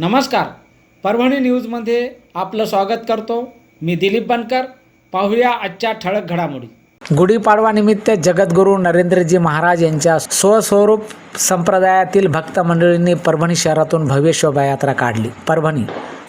नमस्कार. परभणी न्यूजमध्ये आपलं स्वागत करतो. मी दिलीप बनकर. पाहूया आजच्या ठळक घडामोडी. गुढीपाडवानिमित्त जगद्गुरू नरेंद्रजी महाराज यांच्या स्वस्वरूप संप्रदायातील भक्त मंडळींनी परभणी शहरातून भव्य शोभायात्रा काढली. परभणी.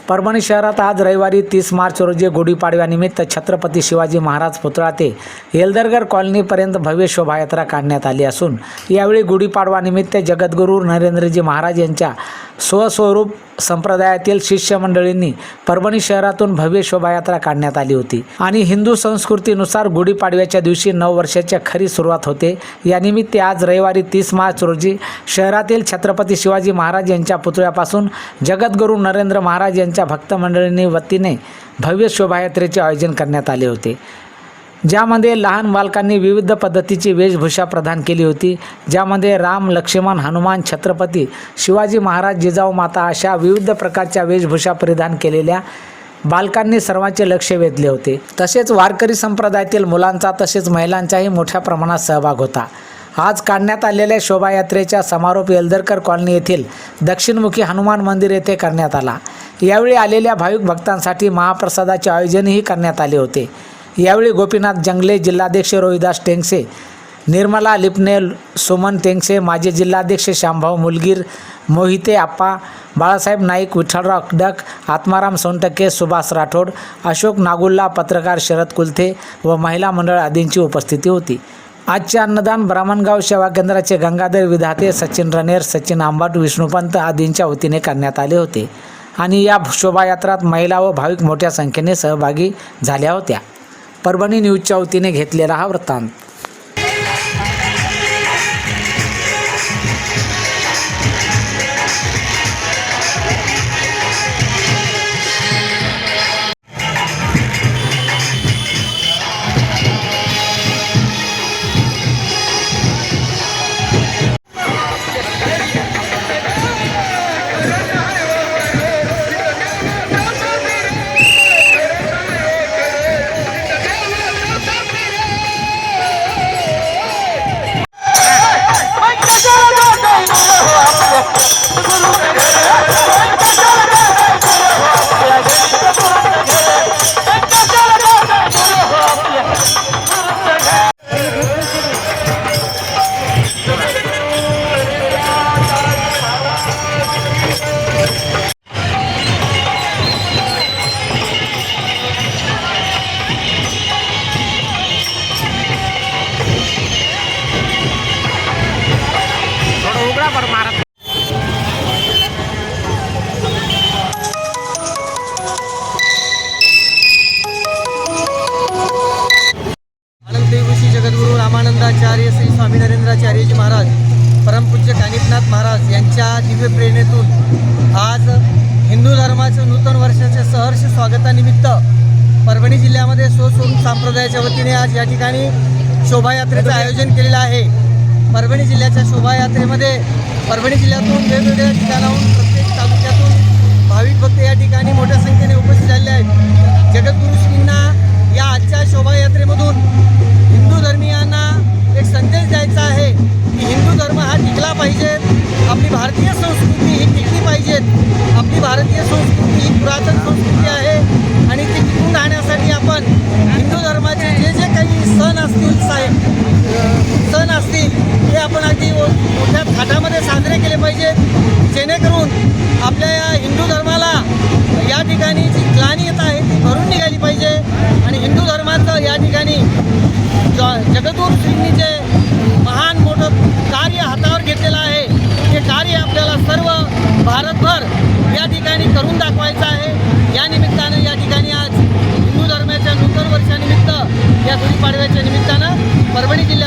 परभणी शहरात आज रविवारी तीस मार्च रोजी गुढीपाडव्यानिमित्त छत्रपती शिवाजी महाराज पुतळा ते येलदरगर कॉलनीपर्यंत भव्य शोभायात्रा काढण्यात आली असून यावेळी गुढीपाडवानिमित्त जगद्गुरू नरेंद्रजी महाराज यांच्या स्वस्वरूप संप्रदायातील शिष्यमंडळींनी परभणी शहरातून भव्य शोभायात्रा काढण्यात आली होती. आणि हिंदू संस्कृतीनुसार गुढीपाडव्याच्या दिवशी नऊ वर्षाच्या खरी सुरुवात होते. यानिमित्त आज रविवारी तीस मार्च रोजी शहरातील छत्रपती शिवाजी महाराज यांच्या पुतळ्यापासून जगद्गुरू नरेंद्र महाराज यांच्या भक्त मंडळींनी वतीने भव्य शोभायात्रेचे आयोजन करण्यात आले होते. ज्यामध्ये लहान बालकांनी विविध पद्धतीची वेशभूषा प्रदान केली होती ज्यामध्ये राम लक्ष्मण हनुमान छत्रपती शिवाजी महाराज जिजाऊ माता अशा विविध प्रकारच्या वेशभूषा परिधान केलेल्या बालकांनी सर्वांचे लक्ष वेधले होते. तसेच वारकरी संप्रदायातील मुलांचा तसेच महिलांचाही मोठ्या प्रमाणात सहभाग होता. आज काढण्यात आलेल्या शोभायात्रेचा समारोप येलदरकर कॉलनी येथील दक्षिणमुखी हनुमान मंदिर येथे करण्यात आला. यावेळी आलेल्या भाविक भक्तांसाठी महाप्रसादाचे आयोजनही करण्यात आले होते. यावेळी गोपीनाथ जंगले जिल्हाध्यक्ष रोहिदास टेंगसे निर्मला लिपणे सुमन टेंगसे माजी जिल्हाध्यक्ष श्यामभाऊ मुलगीर मोहिते आप्पा बाळासाहेब नाईक विठ्ठलराव डक आत्माराम सोनटक्के सुभाष राठोड अशोक नागुल्ला पत्रकार शरद कुलथे व महिला मंडळ आदींची उपस्थिती होती. आजचे अन्नदान ब्राह्मणगाव सेवा केंद्राचे गंगाधर विधाते सचिन रनेर सचिन आंबाट विष्णुपंत आदींच्या वतीने करण्यात आले होते आणि या शोभायात्रात महिला व भाविक मोठ्या संख्येने सहभागी झाल्या होत्या. परभणी न्यूजच्या वतीने घेतलेला हा वृत्तांत. रामानंदाचार्य श्री स्वामी नरेंद्राचार्यजी महाराज परमपूज्य कानिपनाथ महाराज यांच्या दिव्य प्रेरणेतून आज हिंदू धर्माचं नूतन वर्षाच्या सहर्ष स्वागतानिमित्त परभणी जिल्ह्यामध्ये स्वस्वरूप संप्रदायाच्या वतीने आज या ठिकाणी शोभायात्रेचं आयोजन केलेलं आहे. परभणी जिल्ह्याच्या शोभायात्रेमध्ये परभणी जिल्ह्यातून वेगवेगळ्या ठिकाणाहून प्रत्येक तालुक्यातून भाविक भक्त या ठिकाणी मोठ्या संख्येने उपस्थित झाले आहेत. जगत श्रींना या आजच्या शोभायात्रेमधून हिंदू धर्मियांना एक संदेश द्यायचा आहे की हिंदू धर्म हा टिकला पाहिजे आपली भारतीय संस्कृती ही टिकली पाहिजेत आपली भारतीय संस्कृती ही पुरातन संस्कृती आहे. आणि ती टिकून राहण्यासाठी आपण हिंदू धर्माचे जे जे काही सण असतील साहेब सण असतील ते आपण अगदी मोठ्या थाटामध्ये साजरे केले पाहिजेत. जेणेकरून आपल्या या हिंदू धर्माला या ठिकाणी जी ग्लानी येत आहे ती भरून निघाली पाहिजे. आणि हिंदू धर्माचं या ठिकाणी ज जगद्गुरू श्रींनी जे महान मोठं कार्य हातावर घेतलेलं आहे ते कार्य आपल्याला सर्व भारतभर या ठिकाणी करून दाखवायचं आहे. या निमित्तानं या ठिकाणी आज हिंदू धर्माच्या नूतन वर्षानिमित्त या गुढीपाडव्याच्या निमित्तानं परभणी जिल्ह्यात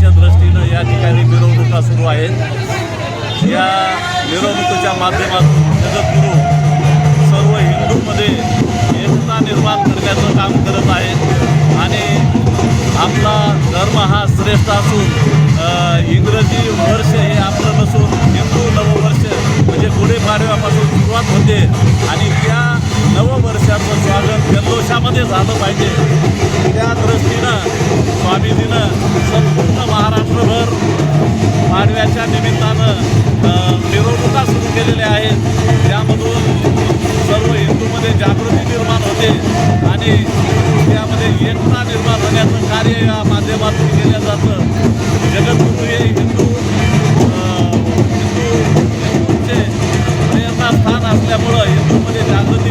संघटनेच्या दृष्टीनं या ठिकाणी मिरवणुका सुरू आहेत. या मिरवणुकीच्या माध्यमातून जगद्गुरू सर्व हिंदूमध्ये एकता निर्माण करण्याचं काम करत आहेत. आणि आपला धर्म हा श्रेष्ठ असून इंग्रजी वर्ष हे आपलं नसून हिंदू नववर्ष म्हणजे गुढीपाडव्यापासून सुरुवात होते. आणि त्या नववर्षाचं स्वागत जल्लोषामध्ये झालं पाहिजे. त्या दृष्टीनं स्वामीजीनं संपूर्ण महाराष्ट्रभर पाडव्याच्या निमित्तानं मिरवणुका सुरू केलेल्या आहेत. त्यामधून सर्व हिंदूमध्ये जागृती निर्माण होते आणि त्यामध्ये एकता निर्माण होण्याचं कार्य या माध्यमातून केलं जातं. जगद्गुरू हे हिंदू अ, हिंदू हिंदूंचे प्रेरणास्थान असल्यामुळं हिंदूमध्ये जागृती